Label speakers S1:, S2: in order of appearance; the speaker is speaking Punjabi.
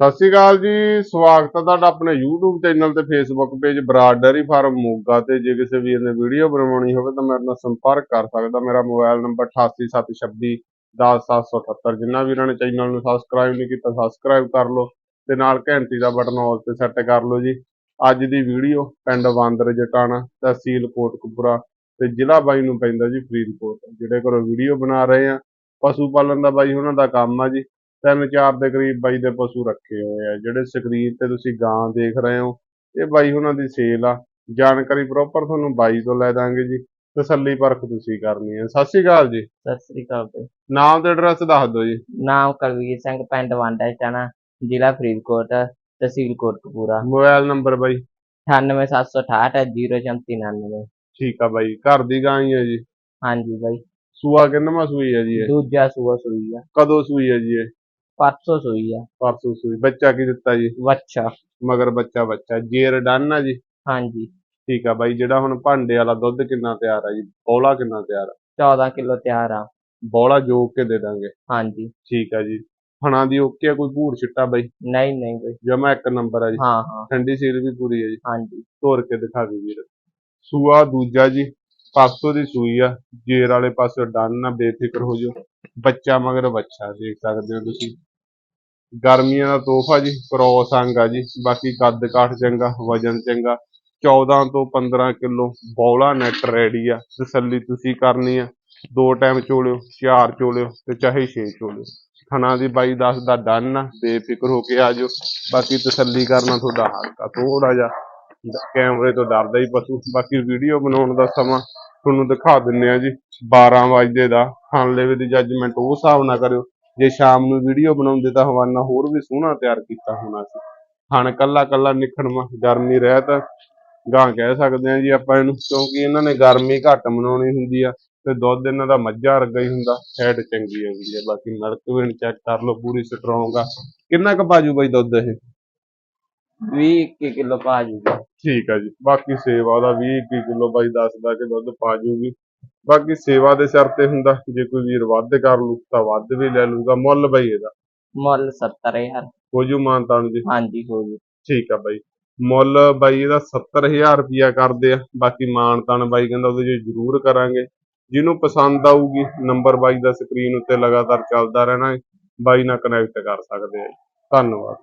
S1: ਸਤਿ ਸ਼੍ਰੀ ਅਕਾਲ ਜੀ, ਸਵਾਗਤ ਹੈ ਤੁਹਾਡਾ ਆਪਣੇ YouTube ਚੈਨਲ ਤੇ Facebook page Brar dairy farm Moga ਤੇ ਜੇ ਕਿਸੇ ਵੀਰ ਨੇ ਵੀਡੀਓ ਬਣਾਉਣੀ ਹੋਵੇ ਤਾਂ ਮੇਰੇ ਨਾਲ ਸੰਪਰਕ ਕਰ ਸਕਦਾ। ਮੇਰਾ ਮੋਬਾਈਲ ਨੰਬਰ 8876 10778 ਜਿਨ੍ਹਾਂ ਵੀਰਾਂ ਨੇ ਚੈਨਲ ਨੂੰ ਸਬਸਕ੍ਰਾਈਬ ਨਹੀਂ ਕੀਤਾ ਸਬਸਕ੍ਰਾਈਬ ਕਰ ਲਓ ਤੇ ਨਾਲ ਘੰਟੀ ਦਾ ਬਟਨ ਆਲ ਤੇ ਸੈੱਟ ਕਰ ਲਓ ਜੀ। ਅੱਜ ਦੀ ਵੀਡੀਓ ਪਿੰਡ ਬਾਂਦਰ ਜਟਾਣਾ, ਤਹਿਸੀਲ ਕੋਟਕਪੂਰਾ ਤੇ ਜ਼ਿਲ੍ਹਾ ਬਾਈ ਨੂੰ ਪੈਂਦਾ ਜੀ ਫਰੀਦਕੋਟ, ਜਿਹੜੇ ਘਰੋਂ ਵੀਡੀਓ ਬਣਾ ਰਹੇ ਆ। ਪਸ਼ੂ ਪਾਲਣ ਦਾ ਬਾਈ ਉਹਨਾਂ ਦਾ ਕੰਮ ਆ ਜੀ। ਤਿੰਨ ਚਾਰ ਦੇ ਕਰੀਬ ਬਾਈ ਦੇ ਪਸ਼ੂ ਰੱਖੇ ਹੋਏ ਆ ਜਿਹੜੇ ਸਕਰੀਨ ਤੇ ਤੁਸੀਂ ਗਾਂ ਦੇਖ ਰਹੇ ਹੋ ਇਹ ਬਾਈ ਉਹਨਾਂ ਦੀ ਸੇਲ ਆ। ਜਾਣਕਾਰੀ ਪ੍ਰੋਪਰ ਤੁਹਾਨੂੰ ਬਾਈ ਤੋਂ ਲੈ ਦਾਂਗੇ ਜੀ। ਤਸੱਲੀ ਪਰਖ ਤੁਸੀਂ ਕਰਨੀ ਹੈ ਸਤਿ ਸ਼੍ਰੀ ਅਕਾਲ ਜੀ।
S2: ਸਤਿ ਸ੍ਰੀ ਅਕਾਲ ਜੀ।
S1: ਨਾਮ ਤੇ ਐਡਰੈਸ ਦੱਸ ਦਿਓ ਜੀ।
S2: ਨਾਮ ਕੁਲਵੀਰ ਸਿੰਘ ਪਿੰਡ ਵਾਂਡਾ ਚਾਣਾ ਜ਼ਿਲ੍ਹਾ ਫਰੀਦਕੋਟ ਤਹਿਸੀਲ ਕੋਟਕਪੂਰਾ।
S1: ਮੋਬਾਈਲ ਨੰਬਰ ਬਾਈ?
S2: 98768
S1: ਠੀਕ ਆ ਬਾਈ। ਘਰ ਦੀ ਗਾਂ ਹੀ ਹੈ ਜੀ।
S2: ਹਾਂਜੀ ਬਾਈ।
S1: ਸੂਆ ਕਿੰਨਵਾਂ ਸੂਈ ਹੈ ਜੀ ਇਹ?
S2: ਦੂਜਾ ਸੂਆ ਸੂਈ ਆ।
S1: ਕਦੋਂ ਸੂਈ ਹੈ ਜੀ ਇਹ?
S2: ਪਰਸੋਂ ਸੂਈ ਆ।
S1: ਪਰਸੋਂ ਸੂਈ। ਬੱਚਾ ਕੀ ਦਿੱਤਾ ਜੀ?
S2: ਵੱਛਾ
S1: ਮਗਰ ਬੱਚਾ ਬੱਚਾ। ਜੇਰ ਡਨ ਆ ਜੀ?
S2: ਹਾਂਜੀ।
S1: ਠੀਕ ਆ ਬਾਈ ਜਿਹੜਾ ਹੁਣ ਭਾਂਡੇ ਵਾਲਾ ਦੁੱਧ ਕਿੰਨਾ ਤਿਆਰ ਆ ਜੀ? ਬੌਲਾ ਕਿੰਨਾ ਤਿਆਰ ਆ?
S2: 14 ਕਿਲੋ ਤਿਆਰ ਆ।
S1: ਬੌਲਾ ਜੋਕ ਕੇ ਦੇ ਦਾਂਗੇ।
S2: ਹਾਂਜੀ।
S1: ਠੀਕ ਆ ਜੀ। ਫਣਾ ਦੀ ਓਕੇ ਆ ਕੋਈ ਭੂਰ ਛਿੱਟਾ ਬਾਈ?
S2: ਨਹੀਂ ਨਹੀਂ ਬਾਈ।
S1: ਜਮਾ ਇੱਕ ਨੰਬਰ ਆ ਜੀ।
S2: ਹਾਂ ਹਾਂ।
S1: ਠੰਡੀ ਸੀਲ ਵੀ ਪੂਰੀ ਹੈ ਜੀ।
S2: ਹਾਂਜੀ।
S1: ਤੋੜ ਕੇ ਦਿਖਾ ਦਿਓ ਵੀਰ। ਸੂਆ ਦੂਜਾ ਜੀ। ਪਾਸੋਂ ਦੀ ਸੂਈ ਆ, ਜੇਰ ਵਾਲੇ ਪਾਸੇ ਡੰਨ ਨਾ ਬੇਫਿਕਰ ਹੋ ਜਾਓ। ਬੱਚਾ ਮਗਰ ਬੱਚਾ, ਦੇਖ ਸਕਦੇ ਹੋ ਤੁਸੀਂ। ਗਰਮੀਆਂ ਦਾ ਤੋਹਫਾ ਜੀ ਕਰੋਸ ਅੰਗ ਆ ਜੀ। ਬਾਕੀ ਕੱਦ ਕਾਠ ਚੰਗਾ, ਵਜਨ ਚੰਗਾ। 14 ਤੋਂ 15 ਕਿਲੋ ਬੌਲਾ ਨੈਟ ਰੈਡੀ ਆ। ਤਸੱਲੀ ਤੁਸੀਂ ਕਰਨੀ ਆ। ਦੋ ਟਾਈਮ ਚੋਲਿਓ, ਚਾਰ ਚੋਲਿਓ ਤੇ ਚਾਹੇ ਛੇ ਚੋਲਿਓ। ਥਣਾ ਦੀ ਬਾਈ ਦੱਸ ਦਾ ਡੰਨ ਆ, ਬੇਫਿਕਰ ਹੋ ਕੇ ਆ ਜਾਓ। ਬਾਕੀ ਤਸੱਲੀ ਕਰਨਾ ਤੁਹਾਡਾ ਹੱਕ ਆ ਥੋੜਾ ਜਿਹਾ ਕੈਮਰੇ ਤੋਂ ਡਰਦਾ ਹੀ ਪਸ਼ੂ। ਬਾਕੀ ਵੀਡੀਓ ਬਣਾਉਣ ਦਾ ਸਮਾਂ ਤੁਹਾਨੂੰ ਦਿਖਾ ਦਿੰਨੇ ਆ ਜੀ। 12 ਵਜੇ ਦਾ। ਖਾਨਲੇਵੇ ਦੀ ਜੱਜਮੈਂਟ ਉਹ ਹਿਸਾਬ ਨਾਲ ਕਰਿਓ। ਜੇ ਸ਼ਾਮ ਨੂੰ ਵੀਡੀਓ ਬਣਾਉਂਦੇ ਤਾਂ ਹਵਾਨਾ ਹੋਰ ਵੀ ਸੋਹਣਾ ਤਿਆਰ ਕੀਤਾ ਹੋਣਾ ਸੀ। ਖਾਣ ਕੱਲਾ ਕੱਲਾ ਨਿਖੜਵਾ ਗਰਮੀ ਰਹਿਤ। ਗਾਂ ਕਹਿ ਸਕਦੇ ਆ ਜੀ ਆਪਾਂ ਇਹਨੂੰ, ਕਿਉਂਕਿ ਇਹਨਾਂ ਨੇ ਗਰਮੀ ਘੱਟ ਮਨਾਉਣੀ ਹੁੰਦੀ ਆ ਤੇ ਦੁੱਧ ਇਹਨਾਂ ਦਾ ਮੱਝਾਂ ਵਰਗਾ ਹੀ ਹੁੰਦਾ। ਫੈਟ ਚੰਗੀ ਹੁੰਦੀ ਹੈ ਬਾਕੀ ਨਲਕ ਵੀ ਚੈੱਕ ਕਰ ਲਓ, ਪੂਰੀ ਸਟਰੋਂਗ ਆ। ਕਿੰਨਾ ਕੁ ਬਾਜੂ ਬਾਈ ਦੁੱਧ ਇਹ?
S2: 20 ਕਿਲੋ ਪਾ ਜੂਗੀ।
S1: ਠੀਕ ਆ ਜੀ। ਬਾਕੀ ਸੇਵਾ ਦਾ 20 21 ਕਿਲੋ ਬਾਈ ਦੱਸਦਾ ਕਿ ਦੁੱਧ ਪਾ ਜੂਗੀ। ਬਾਕੀ ਸੇਵਾ ਦੇ ਸਿਰ ਤੇ ਹੁੰਦਾ ਜੇ ਕੋਈ ਵੀਰ ਵੱਧ ਕਰ ਲੂ ਤਾਂ ਵੱਧ ਵੀ ਲੈ ਲੂਗਾ। ਮੁੱਲ ਬਾਈ ਇਹਦਾ।
S2: ਮੁੱਲ 70000
S1: ਹੋ ਜੂ ਮਾਨਤਾਨ ਜੀ?
S2: ਹਾਂਜੀ ਹੋ ਜੂ।
S1: ਠੀਕ ਆ ਬਾਈ। ਮੁੱਲ ਬਾਈ ਇਹਦਾ 70000 ਰੁਪਿਆ ਕਰਦੇ ਆ। ਬਾਕੀ ਮਾਨਤਾਨ ਬਾਈ ਕਹਿੰਦਾ ਉਹਦੇ ਜੀ ਜ਼ਰੂਰ ਕਰਾਂਗੇ। ਜਿਹਨੂੰ ਪਸੰਦ ਆਊਗੀ ਨੰਬਰ ਬਾਈ ਦਾ ਸਕਰੀਨ ਉੱਤੇ ਲਗਾਤਾਰ ਚੱਲਦਾ ਰਹਿਣਾ ਬਾਈ ਨਾਲ ਕਨੈਕਟ ਕਰ ਸਕਦੇ ਆ। ਧੰਨਵਾਦ।